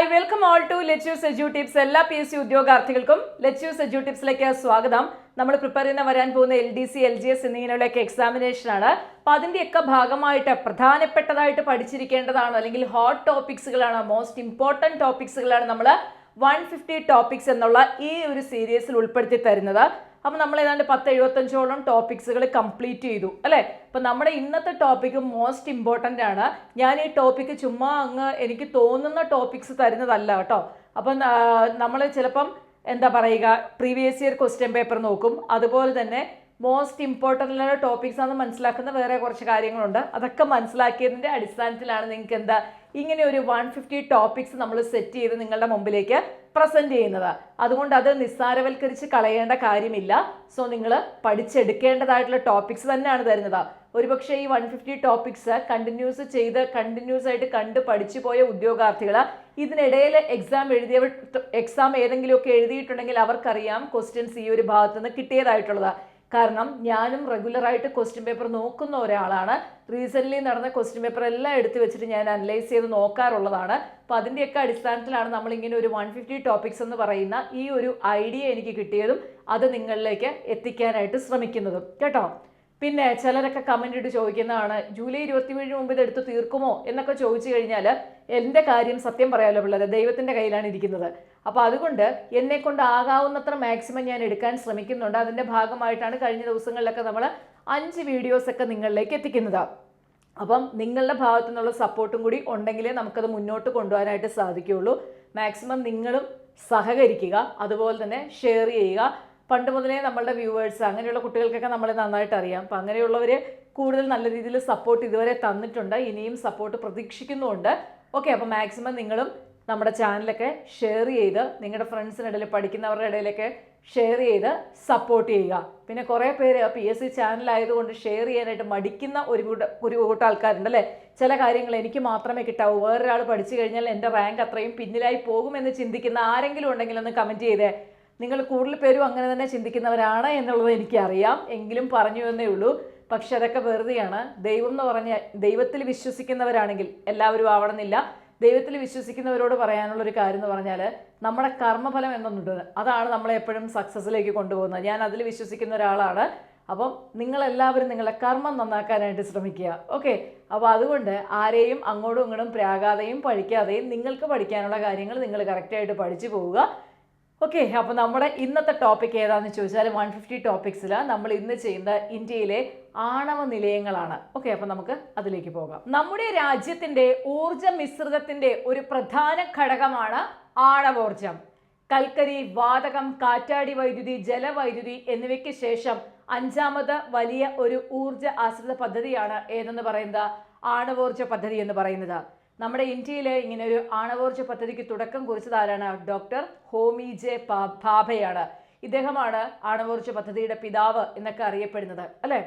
Hi welcome all to lettuce Seju tips എല്ലാ P S C ഉദ്യോഗാർത്ഥികൾക്കും lettuce സെജു ടിപ്സിലേക്ക് സ്വാഗതം. നമ്മൾ പ്രിപ്പയർ ചെയ്യുന്ന വരാൻ പോകുന്ന L D C L G S എന്നിങ്ങനെയുള്ളൊക്കെ examination ആണ്. അപ്പോൾ അതിന്റെയൊക്കെ ഭാഗമായിട്ട് പ്രധാനപ്പെട്ടതായിട്ട് പഠിച്ചിരിക്കേണ്ടതാണ് അല്ലെങ്കിൽ ഹോട്ട് ടോപ്പിക്സുകളാണ് മോസ്റ്റ് ഇമ്പോർട്ടന്റ് ടോപ്പിക്സുകളാണ് നമ്മൾ വൺ ഫിഫ്റ്റി ടോപ്പിക്സ് എന്നുള്ള ഈ ഒരു സീരീസിൽ ഉൾപ്പെടുത്തി തരുന്നത്. അപ്പോൾ നമ്മൾ ഏതാണ്ട് പത്ത് എഴുപത്തഞ്ചോളം ടോപ്പിക്സുകൾ കംപ്ലീറ്റ് ചെയ്തു അല്ലേ? അപ്പോൾ നമ്മുടെ ഇന്നത്തെ ടോപ്പിക്ക് മോസ്റ്റ് ഇമ്പോർട്ടന്റ് ആണ്. ഞാൻ ഈ ടോപ്പിക്ക് ചുമ്മാ അങ്ങ് എനിക്ക് തോന്നുന്ന ടോപ്പിക്സ് തരുന്നതല്ല കേട്ടോ. അപ്പം നമ്മൾ ചിലപ്പം എന്താ പറയുക പ്രീവിയസ് ഇയർ ക്വസ്റ്റ്യൻ പേപ്പർ നോക്കും. അതുപോലെ തന്നെ മോസ്റ്റ് ഇമ്പോർട്ടന്റ് ആയ ടോപ്പിക്സ് ആണെന്ന് മനസ്സിലാക്കുന്ന വേറെ കുറച്ച് കാര്യങ്ങളുണ്ട്. അതൊക്കെ മനസ്സിലാക്കിയതിന്റെ അടിസ്ഥാനത്തിലാണ് നിങ്ങൾക്ക് എന്താ ഇങ്ങനെ ഒരു വൺ ഫിഫ്റ്റി ടോപ്പിക്സ് നമ്മൾ സെറ്റ് ചെയ്ത് നിങ്ങളുടെ മുമ്പിലേക്ക് പ്രസന്റ് ചെയ്യുന്നത്. അതുകൊണ്ട് അത് നിസ്സാരവൽക്കരിച്ച് കളയേണ്ട കാര്യമില്ല. സോ നിങ്ങൾ പഠിച്ചെടുക്കേണ്ടതായിട്ടുള്ള ടോപ്പിക്സ് തന്നെയാണ് തരുന്നത്. ഒരുപക്ഷെ ഈ വൺ ഫിഫ്റ്റി ടോപ്പിക്സ് കണ്ടിന്യൂസ് ചെയ്ത് കണ്ടിന്യൂസ് ആയിട്ട് കണ്ട് പഠിച്ചു പോയ ഉദ്യോഗാർത്ഥികൾ ഇതിനിടയിൽ എക്സാം എഴുതിയ എക്സാം ഏതെങ്കിലുമൊക്കെ എഴുതിയിട്ടുണ്ടെങ്കിൽ അവർക്കറിയാം ക്വസ്റ്റ്യൻസ് ഈ ഒരു ഭാഗത്ത് നിന്ന് കിട്ടിയതായിട്ടുള്ളത്. കാരണം ഞാനും റെഗുലറായിട്ട് ക്വസ്റ്റ്യൻ പേപ്പർ നോക്കുന്ന ഒരാളാണ്. റീസെന്റ്ലി നടന്ന ക്വസ്റ്റ്യൻ പേപ്പർ എല്ലാം എടുത്തു വെച്ചിട്ട് ഞാൻ അനലൈസ് ചെയ്ത് നോക്കാറുള്ളതാണ്. അപ്പോൾ അതിന്റെയൊക്കെ അടിസ്ഥാനത്തിലാണ് നമ്മളിങ്ങനെ ഒരു വൺ ഫിഫ്റ്റി ടോപ്പിക്സ് എന്ന് പറയുന്ന ഈ ഒരു ഐഡിയ എനിക്ക് കിട്ടിയതും അത് നിങ്ങളിലേക്ക് എത്തിക്കാനായിട്ട് ശ്രമിക്കുന്നതും. കേട്ടോ? പിന്നെ ചിലരൊക്കെ കമന്റ് ഇട്ട് ചോദിക്കുന്നതാണ് ജൂലൈ ഇരുപത്തി ഏഴിന് മുമ്പ് ഇത് എടുത്ത് തീർക്കുമോ? എന്നൊക്കെ ചോദിച്ചു കഴിഞ്ഞാൽ എന്റെ കാര്യം സത്യം പറയാമല്ലോ പിള്ളേരെ ദൈവത്തിന്റെ കയ്യിലാണ് ഇരിക്കുന്നത്. അപ്പോൾ അതുകൊണ്ട് എന്നെ കൊണ്ട് ആകാവുന്നത്ര മാക്സിമം ഞാൻ എടുക്കാൻ ശ്രമിക്കുന്നുണ്ട്. അതിന്റെ ഭാഗമായിട്ടാണ് കഴിഞ്ഞ ദിവസങ്ങളിലൊക്കെ നമ്മൾ അഞ്ച് വീഡിയോസൊക്കെ നിങ്ങളിലേക്ക് എത്തിക്കുന്നത്. അപ്പം നിങ്ങളുടെ ഭാഗത്തു നിന്നുള്ള സപ്പോർട്ടും കൂടി ഉണ്ടെങ്കിലേ നമുക്കത് മുന്നോട്ട് കൊണ്ടുപോകാനായിട്ട് സാധിക്കുകയുള്ളൂ. മാക്സിമം നിങ്ങളും സഹകരിക്കുക അതുപോലെ തന്നെ ഷെയർ ചെയ്യുക. പണ്ട് മുതലേ നമ്മളുടെ വ്യൂവേഴ്സ് അങ്ങനെയുള്ള കുട്ടികൾക്കൊക്കെ നമ്മളെ നന്നായിട്ട് അറിയാം. അപ്പം അങ്ങനെയുള്ളവർ കൂടുതൽ നല്ല രീതിയിൽ സപ്പോർട്ട് ഇതുവരെ തന്നിട്ടുണ്ട്. ഇനിയും സപ്പോർട്ട് പ്രതീക്ഷിക്കുന്നുമുണ്ട്. ഓക്കെ അപ്പോൾ മാക്സിമം നിങ്ങളും നമ്മുടെ ചാനലൊക്കെ ഷെയർ ചെയ്ത് നിങ്ങളുടെ ഫ്രണ്ട്സിനിടയിൽ പഠിക്കുന്നവരുടെ ഇടയിലൊക്കെ ഷെയർ ചെയ്ത് സപ്പോർട്ട് ചെയ്യുക. പിന്നെ കുറേ പേര് പി എസ് സി ചാനലായതുകൊണ്ട് ഷെയർ ചെയ്യാനായിട്ട് മടിക്കുന്ന ഒരു കൂട്ട ഒരു കൂട്ടം ആൾക്കാരുണ്ട് അല്ലേ? ചില കാര്യങ്ങൾ എനിക്ക് മാത്രമേ കിട്ടാവൂ. വേറൊരാൾ പഠിച്ചു കഴിഞ്ഞാൽ എന്റെ റാങ്ക് അത്രയും പിന്നിലായി പോകുമെന്ന് ചിന്തിക്കുന്ന ആരെങ്കിലും ഉണ്ടെങ്കിൽ ഒന്ന് കമന്റ് ചെയ്തേ. നിങ്ങൾ കൂടുതൽ പേരും അങ്ങനെ തന്നെ ചിന്തിക്കുന്നവരാണ് എന്നുള്ളത് എനിക്കറിയാം. എങ്കിലും പറഞ്ഞു എന്നേ ഉള്ളൂ. പക്ഷെ അതൊക്കെ വെറുതെയാണ്. ദൈവം എന്ന് പറഞ്ഞ ദൈവത്തിൽ വിശ്വസിക്കുന്നവരാണെങ്കിൽ എല്ലാവരും ആവണമെന്നില്ല. ദൈവത്തിൽ വിശ്വസിക്കുന്നവരോട് പറയാനുള്ള ഒരു കാര്യം എന്ന് പറഞ്ഞാൽ നമ്മുടെ കർമ്മഫലം എന്നൊന്നുണ്ട്. അതാണ് നമ്മളെ എപ്പോഴും സക്സസ്സിലേക്ക് കൊണ്ടുപോകുന്നത്. ഞാൻ അതിൽ വിശ്വസിക്കുന്ന ഒരാളാണ്. അപ്പം നിങ്ങളെല്ലാവരും നിങ്ങളുടെ കർമ്മം നന്നാക്കാനായിട്ട് ശ്രമിക്കുക. ഓക്കെ? അപ്പോൾ അതുകൊണ്ട് ആരെയും അങ്ങോട്ടും ഇങ്ങോട്ടും പ്രാകാതെയും പഠിക്കാതെയും നിങ്ങൾക്ക് പഠിക്കാനുള്ള കാര്യങ്ങൾ നിങ്ങൾ കറക്റ്റായിട്ട് പഠിച്ചു പോവുക. ഓക്കെ അപ്പോൾ നമ്മുടെ ഇന്നത്തെ ടോപ്പിക് ഏതാണെന്ന് ചോദിച്ചാൽ വൺ ഫിഫ്റ്റി ടോപ്പിക്സിൽ നമ്മൾ ഇന്ന് ചെയ്യുന്ന ഇന്ത്യയിലെ ആണവ നിലയങ്ങളാണ്. ഓക്കെ അപ്പോൾ നമുക്ക് അതിലേക്ക് പോകാം. നമ്മുടെ രാജ്യത്തിന്റെ ഊർജ മിശ്രിതത്തിന്റെ ഒരു പ്രധാന ഘടകമാണ് ആണവോർജം കൽക്കരി വാതകം കാറ്റാടി വൈദ്യുതി ജലവൈദ്യുതി എന്നിവയ്ക്ക് ശേഷം അഞ്ചാമത് വലിയ ഒരു ഊർജ ആശ്രിത പദ്ധതിയാണ് ഏതെന്ന് പറയുന്നത്? ആണവോർജ പദ്ധതി എന്ന് പറയുന്നത്. നമ്മുടെ ഇന്ത്യയിലെ ഇങ്ങനെ ഒരു ആണവോർജ പദ്ധതിക്ക് തുടക്കം കുറിച്ചത് ആരാണ്? ഡോക്ടർ ഹോമി ജെ ഭാഭയാണ്. ഇദ്ദേഹമാണ് ആണവോർജ പദ്ധതിയുടെ പിതാവ് എന്നൊക്കെ അറിയപ്പെടുന്നത് അല്ലേ?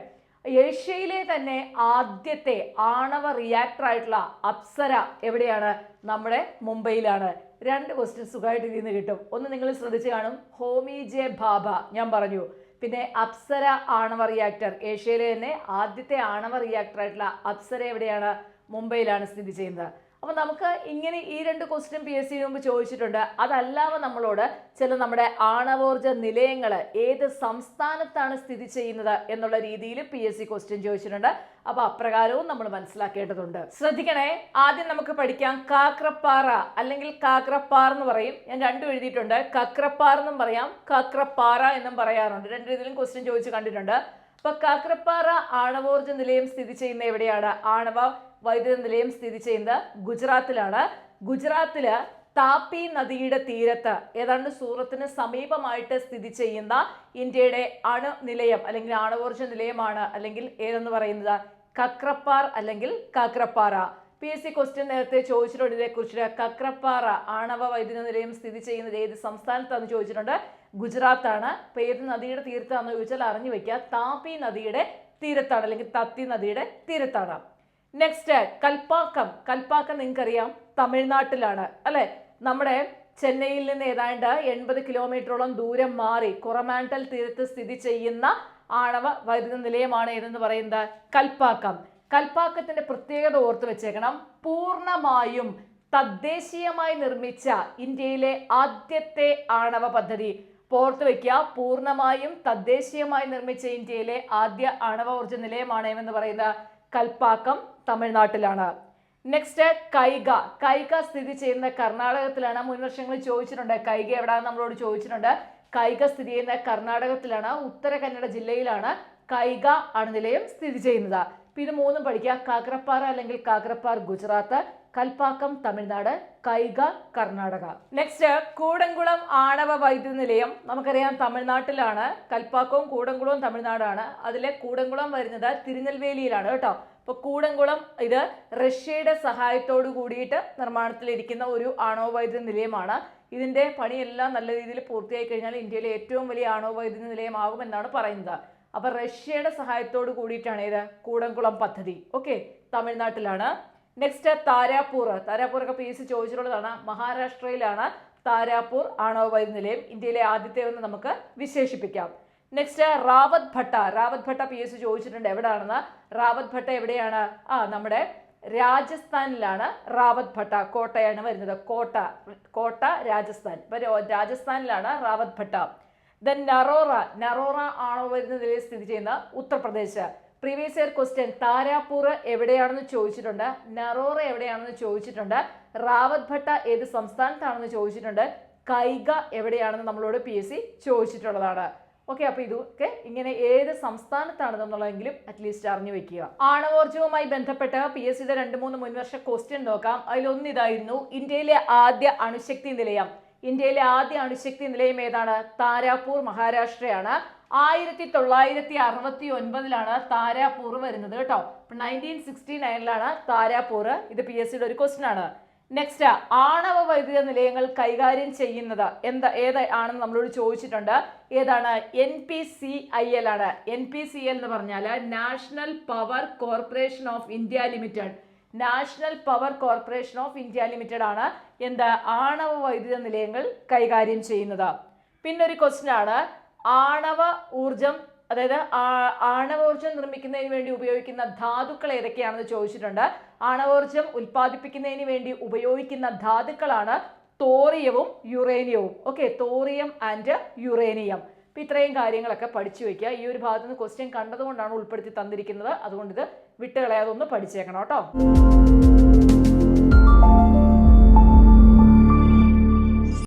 ഏഷ്യയിലെ തന്നെ ആദ്യത്തെ ആണവ റിയാക്ടർ ആയിട്ടുള്ള അപ്സര എവിടെയാണ്? നമ്മുടെ മുംബൈയിലാണ്. രണ്ട് ക്വസ്റ്റ്യൻ സുഖമായിട്ട് ഇതിൽ നിന്ന് കിട്ടും. ഒന്ന് നിങ്ങൾ ശ്രദ്ധിച്ച് കാണും. ഹോമി ജെ ഭാഭ ഞാൻ പറഞ്ഞു. പിന്നെ അപ്സര ആണവ റിയാക്ടർ ഏഷ്യയിലെ തന്നെ ആദ്യത്തെ ആണവ റിയാക്ടർ ആയിട്ടുള്ള അപ്സര എവിടെയാണ്? മുംബൈയിലാണ് സ്ഥിതി ചെയ്യുന്നത്. അപ്പോൾ നമുക്ക് ഇങ്ങനെ ഈ രണ്ട് ക്വസ്റ്റ്യൻ പി എസ് സിന് മുമ്പ് ചോദിച്ചിട്ടുണ്ട്. അതല്ലാതെ നമ്മളോട് ചില നമ്മുടെ ആണവോർജ നിലയങ്ങൾ ഏത് സംസ്ഥാനത്താണ് സ്ഥിതി ചെയ്യുന്നത് എന്നുള്ള രീതിയിൽ പി എസ് സി ക്വസ്റ്റ്യൻ ചോദിച്ചിട്ടുണ്ട്. അപ്പോൾ അപ്രകാരവും നമ്മൾ മനസ്സിലാക്കേണ്ടതുണ്ട്. ശ്രദ്ധിക്കണേ ആദ്യം നമുക്ക് പഠിക്കാം. കാക്രപ്പാറ അല്ലെങ്കിൽ കാക്രപ്പാർ എന്ന് പറയും. ഞാൻ രണ്ടും എഴുതിയിട്ടുണ്ട്. കക്രപ്പാർ എന്നും പറയാം. കാക്രപ്പാറ എന്നും പറയാറുണ്ട്. രണ്ട് രീതിയിലും ക്വസ്റ്റ്യൻ ചോദിച്ച് കണ്ടിട്ടുണ്ട്. അപ്പൊ കാക്രപ്പാറ ആണവോർജ നിലയം സ്ഥിതി ചെയ്യുന്ന എവിടെയാണ്? ആണവ വൈദ്യുത നിലയം സ്ഥിതി ചെയ്യുന്നത് ഗുജറാത്തിലാണ്. ഗുജറാത്തിൽ താപ്പി നദിയുടെ തീരത്ത് ഏതാണ്ട് സൂറത്തിന് സമീപമായിട്ട് സ്ഥിതി ചെയ്യുന്ന ഇന്ത്യയുടെ അണു നിലയം അല്ലെങ്കിൽ ആണവോർജ നിലയമാണ് അല്ലെങ്കിൽ ഏതെന്ന് പറയുന്നത്? കക്രപ്പാർ അല്ലെങ്കിൽ Kakrapar. P S C question നേരത്തെ ചോദിച്ചിട്ടുണ്ട്. ഇതേക്കുറിച്ച് കക്രപ്പാറ ആണവ വൈദ്യുത നിലയം സ്ഥിതി ചെയ്യുന്നത് ഏത് സംസ്ഥാനത്താണെന്ന് ചോദിച്ചിട്ടുണ്ട്. ഗുജറാത്താണ്. അപ്പോൾ ഏത് നദിയുടെ തീരത്താണെന്ന് ചോദിച്ചാൽ അറിഞ്ഞു വെക്കുക. താപി നദിയുടെ തീരത്താണ് അല്ലെങ്കിൽ തത്തി നദിയുടെ തീരത്താണ്. നെക്സ്റ്റ് കൽപ്പാക്കം. കൽപ്പാക്കം നിങ്ങൾക്കറിയാം തമിഴ്നാട്ടിലാണ് അല്ലെ? നമ്മുടെ ചെന്നൈയിൽ നിന്ന് ഏതാണ്ട് എൺപത് കിലോമീറ്ററോളം ദൂരം മാറി കുറമാൻഡൽ തീരത്ത് സ്ഥിതി ചെയ്യുന്ന ആണവ വൈദ്യുത നിലയമാണ് ഏതെന്ന് പറയുന്നത്? കൽപ്പാക്കം. കൽപ്പാക്കത്തിന്റെ പ്രത്യേകത ഓർത്തു വെച്ചേക്കണം. പൂർണമായും തദ്ദേശീയമായി നിർമ്മിച്ച ഇന്ത്യയിലെ ആദ്യത്തെ ആണവ പദ്ധതി. ഓർത്ത് വയ്ക്കുക പൂർണമായും തദ്ദേശീയമായി നിർമ്മിച്ച ഇന്ത്യയിലെ ആദ്യ ആണവ ഊർജ നിലയമാണ് എന്ന് പറയുന്ന കൽപ്പാക്കം തമിഴ്നാട്ടിലാണ്. നെക്സ്റ്റ് കൈക കൈക സ്ഥിതി ചെയ്യുന്ന കർണാടകത്തിലാണ്. മുൻ വർഷങ്ങളിൽ ചോദിച്ചിട്ടുണ്ട് കൈക എവിടെയാണ് നമ്മളോട് ചോദിച്ചിട്ടുണ്ട്. കൈക സ്ഥിതി ചെയ്യുന്ന കർണാടകത്തിലാണ് ഉത്തര കന്നഡ ജില്ലയിലാണ് കൈക അണുനിലയം സ്ഥിതി ചെയ്യുന്നത്. പിന്നെ മൂന്നും പഠിക്കുക. കാക്രപ്പാറ അല്ലെങ്കിൽ കാക്രപ്പാർ ഗുജറാത്ത് കൽപ്പാക്കം തമിഴ്നാട് കൈഗ കർണാടക. നെക്സ്റ്റ് കൂടംകുളം ആണവ വൈദ്യുതി നിലയം. നമുക്കറിയാം തമിഴ്നാട്ടിലാണ് കൽപ്പാക്കവും കൂടംകുളവും തമിഴ്നാടാണ്. അതിലെ കൂടംകുളം വരുന്നത് തിരുനെൽവേലിയിലാണ് കേട്ടോ. ഇപ്പോൾ കൂടംകുളം ഇത് റഷ്യയുടെ സഹായത്തോടു കൂടിയിട്ട് നിർമ്മാണത്തിലിരിക്കുന്ന ഒരു ആണവ വൈദ്യുതി നിലയമാണ്. ഇതിന്റെ പണിയെല്ലാം നല്ല രീതിയിൽ പൂർത്തിയായി കഴിഞ്ഞാൽ ഇന്ത്യയിലെ ഏറ്റവും വലിയ ആണവ വൈദ്യുതി നിലയമാകും എന്നാണ് പറയുന്നത്. അപ്പോൾ റഷ്യയുടെ സഹായത്തോടു കൂടിയിട്ടാണ് ഇത് കൂടംകുളം പദ്ധതി. Okay തമിഴ്നാട്ടിലാണ്. Next Tarapur. Okay P S C ചോദിച്ചിട്ടുള്ളതാണ്. മഹാരാഷ്ട്രയിലാണ് താരാപൂർ ആണവ നിലയം. ഇന്ത്യയിലെ ആദ്യത്തെ നമുക്ക് വിശേഷിപ്പിക്കാം. Next Rawatbhata. Rawatbhata P S ചോദിച്ചിട്ടുണ്ട്. എവിടെയാണെന്ന് റാവത് ഭട്ട എവിടെയാണ്? ആ നമ്മുടെ രാജസ്ഥാനിലാണ് റാവത് ഭട്ട കോട്ടയാണ് വരുന്നത്. കോട്ട കോട്ട രാജസ്ഥാൻ. ഇപ്പൊ രാജസ്ഥാനിലാണ് റാവത് ഭട്ട. ദെൻ നറോറ. നറോറ ആണോ വരുന്ന നിലയിൽ സ്ഥിതി ചെയ്യുന്ന Uttar Pradesh. Previous year question Tarapur എവിടെയാണെന്ന് ചോദിച്ചിട്ടുണ്ട് നറോറ എവിടെയാണെന്ന് ചോദിച്ചിട്ടുണ്ട് റാവത് ഭട്ട ഏത് സംസ്ഥാനത്താണെന്ന് ചോദിച്ചിട്ടുണ്ട് കൈഗ എവിടെയാണെന്ന് നമ്മളോട് പി എസ് സി ചോദിച്ചിട്ടുള്ളതാണ്. ഓക്കെ അപ്പോൾ ഇതൊക്കെ ഇങ്ങനെ ഏത് സംസ്ഥാനത്താണെന്നുള്ളതെങ്കിലും അറ്റ്ലീസ്റ്റ് അറിഞ്ഞു വെക്കുക. ആണവോർജവുമായി ബന്ധപ്പെട്ട് പി എസ് സിയുടെ രണ്ട് മൂന്ന് മുൻവർഷ ക്വസ്റ്റ്യൻ നോക്കാം. അതിലൊന്നിതായിരുന്നു ഇന്ത്യയിലെ ആദ്യ അണുശക്തി നിലയം. ഇന്ത്യയിലെ ആദ്യ അണുശക്തി നിലയം ഏതാണ്? താരാപൂർ മഹാരാഷ്ട്രയാണ്. ആയിരത്തി തൊള്ളായിരത്തി അറുപത്തി ഒൻപതിലാണ് താരാപൂർ വരുന്നത് കേട്ടോ. നയന്റീൻ സിക്സ്റ്റി നയനിലാണ് താരാപൂർ. ഇത് പി എസ് സിയുടെ ഒരു ക്വസ്റ്റ്യൻ ആണ്. നെക്സ്റ്റ് ആണവ വൈദ്യുത നിലയങ്ങൾ കൈകാര്യം ചെയ്യുന്നത് എന്താ ഏത് ആണെന്ന് നമ്മളോട് ചോദിച്ചിട്ടുണ്ട്. ഏതാണ്? N P C I L ആണ്. എൻ പി സി എൽ എന്ന് പറഞ്ഞാൽ national power corporation of India limited national power corporation of India limited ആണ് എന്ത് ആണവ വൈദ്യുത നിലയങ്ങൾ കൈകാര്യം ചെയ്യുന്നത്. പിന്നെ ഒരു ക്വസ്റ്റ്യൻ ആണ്. ആണവ ഊർജം അതായത് ആണവ ആണവോർജം നിർമ്മിക്കുന്നതിന് വേണ്ടി ഉപയോഗിക്കുന്ന ധാതുക്കൾ ഏതൊക്കെയാണെന്ന് ചോദിച്ചിട്ടുണ്ട്. ആണവോർജം ഉൽപ്പാദിപ്പിക്കുന്നതിന് വേണ്ടി ഉപയോഗിക്കുന്ന ധാതുക്കളാണ് തോറിയവും യുറേനിയവും. Okay thorium and uranium. അപ്പോൾ ഇത്രയും കാര്യങ്ങളൊക്കെ പഠിച്ചു വെക്കുക. ഈ ഒരു ഭാഗത്ത് നിന്ന് ക്വസ്റ്റ്യൻ കണ്ടതുകൊണ്ടാണ് ഉൾപ്പെടുത്തി തന്നിരിക്കുന്നത്. അതുകൊണ്ട് ഇത് വിട്ടുകളയാതെ അതൊന്ന് പഠിച്ചേക്കണം കേട്ടോ.